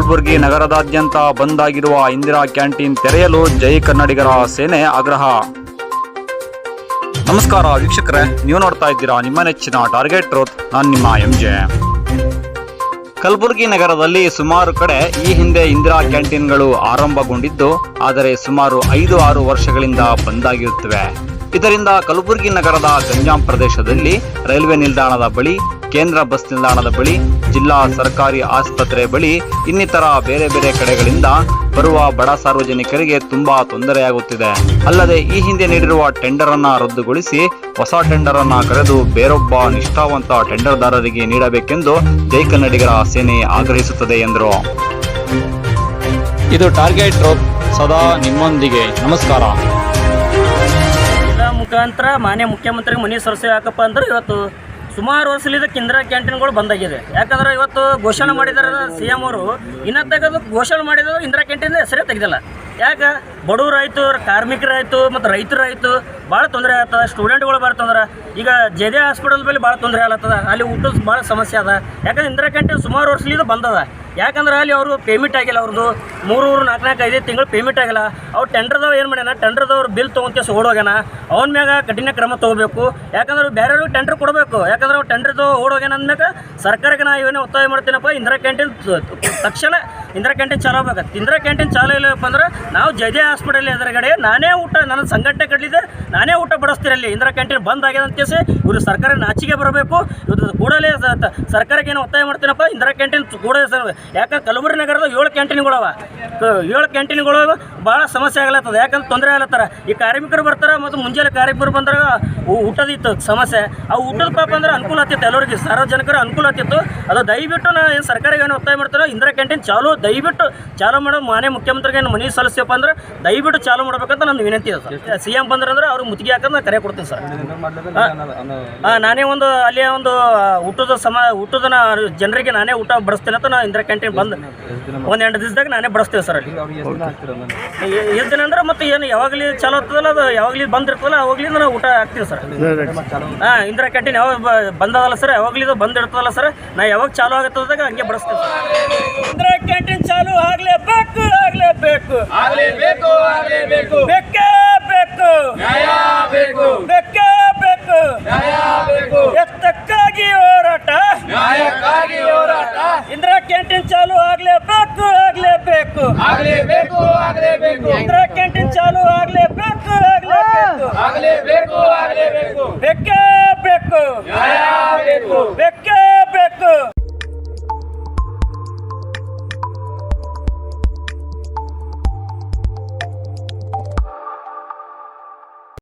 ಕಲಬುರಗಿ ನಗರದಾದ್ಯಂತ ಬಂದ್ ಆಗಿರುವ ಇಂದಿರಾ ಕ್ಯಾಂಟೀನ್ ತೆರೆಯಲು ಜೈ ಕನ್ನಡಿಗರ ಸೇನೆ ಆಗ್ರಹ. ನಮಸ್ಕಾರ ವೀಕ್ಷಕರೇ, ನೀವು ನೋಡ್ತಾ ಇದ್ದೀರಾ ನಿಮ್ಮ ನೆಚ್ಚಿನ ಟಾರ್ಗೆಟ್ ರೋತ್ ನಾನು ನಿಮ್ಮ ಎಂ ಜೆ ಕಲಬುರಗಿ ನಗರದಲ್ಲಿ ಸುಮಾರು ಕಡೆ ಈ ಹಿಂದೆ ಇಂದಿರಾ ಕ್ಯಾಂಟೀನ್ಗಳು ಆರಂಭಗೊಂಡಿದ್ದು, ಆದರೆ ಸುಮಾರು ಐದು ಆರು ವರ್ಷಗಳಿಂದ ಬಂದಾಗಿರುತ್ತವೆ. ಇದರಿಂದ ಕಲಬುರಗಿ ನಗರದ ಗಂಜಾಂ ಪ್ರದೇಶದಲ್ಲಿ ರೈಲ್ವೆ ನಿಲ್ದಾಣದ ಬಳಿ, ಕೇಂದ್ರ ಬಸ್ ನಿಲ್ದಾಣದ ಬಳಿ, ಜಿಲ್ಲಾ ಸರ್ಕಾರಿ ಆಸ್ಪತ್ರೆ ಬಳಿ, ಇನ್ನಿತರ ಬೇರೆ ಬೇರೆ ಕಡೆಗಳಿಂದ ಬರುವ ಬಡ ಸಾರ್ವಜನಿಕರಿಗೆ ತುಂಬಾ ತೊಂದರೆಯಾಗುತ್ತಿದೆ. ಅಲ್ಲದೆ ಈ ಹಿಂದೆ ನೀಡಿರುವ ಟೆಂಡರ್ ಅನ್ನ ರದ್ದುಗೊಳಿಸಿ ಹೊಸ ಟೆಂಡರ್ ಅನ್ನ ಕರೆದು ಬೇರೊಬ್ಬ ನಿಷ್ಠಾವಂತ ಟೆಂಡರ್ದಾರರಿಗೆ ನೀಡಬೇಕೆಂದು ಜೈ ಕನ್ನಡಿಗರ ಸೇನೆ ಆಗ್ರಹಿಸುತ್ತದೆ ಎಂದರು. ಇದು ಟಾರ್ಗೆಟ್ ಸದಾ ನಿಮ್ಮೊಂದಿಗೆ. ನಮಸ್ಕಾರ. ಮುಖಾಂತರ ಮಾನ್ಯ ಮುಖ್ಯಮಂತ್ರಿಗೆ ಮನೆ ಸರಸೆ ಯಾಕಪ್ಪ ಅಂದ್ರೆ ಇವತ್ತು ಸುಮಾರು ವರ್ಷಲಿಂದ ಕೇಂದ್ರ ಕ್ಯಾಂಟೀನ್ಗಳು ಬಂದಾಗಿದೆ ಯಾಕಂದ್ರೆ ಇವತ್ತು ಘೋಷಣೆ ಮಾಡಿದಾರೆ ಸಿ ಎಂ ಅವರು, ಇನ್ನ ತೆಗೆದು ಘೋಷಣೆ ಮಾಡಿದ್ರು ಇಂದಿರಾ ಕ್ಯಾಂಟೀನ್ ಹೆಸರೇ ತೆಗೆದಿಲ್ಲ. ಯಾಕೆ? ಬಡವರಾಯ್ತು ಕಾರ್ಮಿಕರಾಯಿತು ಮತ್ತು ರೈತರಾಯ್ತು ಭಾಳ ತೊಂದರೆ ಆಗ್ತದೆ ಸ್ಟೂಡೆಂಟ್ಗಳು ಬರ್ತಂದ್ರೆ ತೊಂದರೆ. ಈಗ ಜೆ ಡಿ ಹಾಸ್ಪಿಟಲ್ ಮೇಲೆ ಭಾಳ ತೊಂದರೆ ಆಗ್ಲತ್ತದ. ಅಲ್ಲಿ ಊಟದ ಭಾಳ ಸಮಸ್ಯೆ ಅದ. ಯಾಕಂದ್ರೆ ಇಂದಿರಾ ಕ್ಯಾಂಟೀನ್ ಸುಮಾರು ವರ್ಷಲಿಂದ ಬಂದದ ಯಾಕಂದ್ರೆ ಅಲ್ಲಿ ಅವರು ಪೇಮೆಂಟ್ ಆಗಿಲ್ಲ ಅವ್ರದ್ದು ಮೂರು ನಾಲ್ಕು ನಾಲ್ಕು, ಐದು ತಿಂಗಳು ಪೇಮೆಂಟ್ ಆಗಿಲ್ಲ. ಅವ್ರು ಟೆಂಡರ್ದವ್ರು ಏನು ಮಾಡ್ಯಾನ? ಟೆಂಡರ್ದವ್ರು ಬಿಲ್ ತೊಗೊಂತ ಓಡೋಗ್ಯಾನ ಅವನ ಮ್ಯಾಗ ಕಠಿಣ ಕ್ರಮ ತೊಗೋಬೇಕು. ಯಾಕಂದ್ರೆ ಬೇರೆಯವ್ರಿಗೆ ಟೆಂಡರ್ ಕೊಡಬೇಕು. ಯಾಕಂದ್ರೆ ಅವ್ರು ಟೆಂಡರ್ದು ಓಡೋಗ್ಯಾನ ಅಂದ್ಮ್ಯಾಗ ಸರ್ಕಾರಕ್ಕೆ ನಾ ಏನೇ ಒತ್ತಾಯ ಮಾಡ್ತೀನಪ್ಪ, ಇಂದಿರಾ ಕ್ಯಾಂಟೀನ್ ತಕ್ಷಣ ಇಂದಿರಾ ಕ್ಯಾಂಟೀನ್ ಚಾಲೂ ಆಗ್ಬೇಕು ಇಂದಿರಾ ಕ್ಯಾಂಟೀನ್ ಚಾಲೂ ಇಲ್ಲಪ್ಪ ಅಂದ್ರೆ, ನಾವು ಜಯದೇ ಹಾಸ್ಪಿಟಲ್ ಎದುರುಗಡೆ ನಾನೇ ಊಟ, ನನ್ನ ಸಂಘಟನೆ ಕಡ್ಲಿದೆ ನಾನೇ ಊಟ ಬಡಿಸ್ತೀರಲ್ಲಿ ಇಂದಿರಾ ಕ್ಯಾಂಟೀನ್ ಬಂದ್ ಆಗಿದೆ ಅಂತ ತಿಳಿಸಿ ಇವರು ಸರ್ಕಾರ ನಾಚಿಗೆ ಬರಬೇಕು. ಇವ್ರದ್ದು ಕೂಡಲೇ ಸರ್ಕಾರಕ್ಕೆ ಏನು ಒತ್ತಾಯ ಮಾಡ್ತೀನಪ್ಪ? ಇಂದಿರಾ ಕ್ಯಾಂಟೀನ್ ಕೂಡಲೇ ಸರ್ ಯಾಕಂದ್ರೆ ಕಲಬುರಗಿ ನಗರದ ಏಳು ಕ್ಯಾಂಟೀನ್ಗಳವ ಏಳು ಕ್ಯಾಂಟೀನ್ಗಳು ಭಾಳ ಸಮಸ್ಯೆ ಆಗ್ಲತ್ತದ. ಯಾಕಂದ್ರೆ ತೊಂದರೆ ಆಗ್ಲತ್ತಾರ. ಈ ಕಾರ್ಮಿಕರು ಬರ್ತಾರ ಮತ್ತು ಮುಂಜಾನೆ ಕಾರ್ಮಿಕರು ಬಂದಾಗ ಊಟದಿತ್ತು ಸಮಸ್ಯೆ. ಆ ಊಟದ ಪಾಪ ಅಂದ್ರೆ ಅನುಕೂಲ ಆಗ್ತಿತ್ತು ಎಲ್ಲರಿಗೆ. ಸಾರ್ವಜನಿಕರ ಅನುಕೂಲ ಆಗ್ತಿತ್ತು. ಅದು ದಯವಿಟ್ಟು ನಾ ಏನು ಸರ್ಕಾರಿಗೆ ಏನು ಒತ್ತಾಯ ಮಾಡ್ತಾರೋ ಇಂದಿರಾ ಕ್ಯಾಂಟೀನ್ ಚಾಲು ದಯವಿಟ್ಟು ಚಾಲು ಮಾಡೋ ಮಾನ್ಯ ಮುಖ್ಯಮಂತ್ರಿಗೆ ಏನು ಮನವಿ ಸಲ್ಲಿಸ್ಯಪ್ಪ ಅಂದ್ರೆ ದಯವಿಟ್ಟು ಚಾಲು ಮಾಡಬೇಕಂತ ನನ್ನ ವಿನಂತಿ ಇದೆ ಸಿ ಎಂ ಬಂದ್ರೆ ಅಂದ್ರೆ ಅವ್ರಿಗೆ ಮುತ್ತಿಗೆ ಹಾಕಂದ್ರೆ ನಾ ಕರೆ ಕೊಡ್ತೀನಿ ಸರ್. ಹಾಂ. ನಾನೇ ಒಂದು ಅಲ್ಲಿ ಒಂದು ಊಟದ ಸಮ ಊಟದ ಜನರಿಗೆ ನಾನೇ ಊಟ ಬಡಿಸ್ತೇನೆ ಅಂತ ನಾ ಇಂದಿರಾ ಕ್ಯಾಂಟೀನ್ ಬಂದು ಒಂದು ಎಂಟು ದಿವಸದಾಗ ನಾನೇ ಬಡಿಸ್ತೇವೆ ಸರ್ ಅಲ್ಲಿ. ಎಷ್ಟು ದಿನ ಅಂದ್ರೆ ಮತ್ತೆ ಏನು ಯಾವಾಗಲೂ ಚಾಲು ಆಗ್ತದಲ್ಲ ಅದು ಯಾವಾಗಲೂ ಬಂದಿರ್ತದಲ್ಲ ಅವಾಗಲಿಂದ ನಾವು ಊಟ ಹಾಕ್ತೀವಿ ಸರ್. ಹಾಂ ಇಂದಿರಾ ಕ್ಯಾಂಟೀನ್ ಯಾವಾಗ ಬ- ಬಂದದಲ್ಲ ಸರ್ ಯಾವಾಗಲಿಂದ ಬಂದಿರ್ತದಲ್ಲ ಸರ್ ನಾ ಯಾವಾಗ ಚಾಲು ಆಗತ್ತದಾಗ ಹಂಗೆ ಬಡಿಸ್ತೇವೆ ಸರ್. ಇಂದಿರಾ ಕ್ಯಾಂಟೀನ್ ಚಾಲು ಆಗಲೇಬೇಕು ಆಗಲೇಬೇಕು. ಆಗಲೇಬೇಕು ಆಗಲೇಬೇಕು. ಆಗಲೇಬೇಕು. ಆಗಲೇಬೇಕು ಆಗಲೇಬೇಕು. ಇಂದಿರಾ ಕ್ಯಾಂಟೀನ್ ಚಾಲು ಆಗಲೇಬೇಕು ಆಗಲೇಬೇಕು. ಆಗಲೇಬೇಕು ಆಗಲೇಬೇಕು. ಬೇಕೇ ಬೇಕು.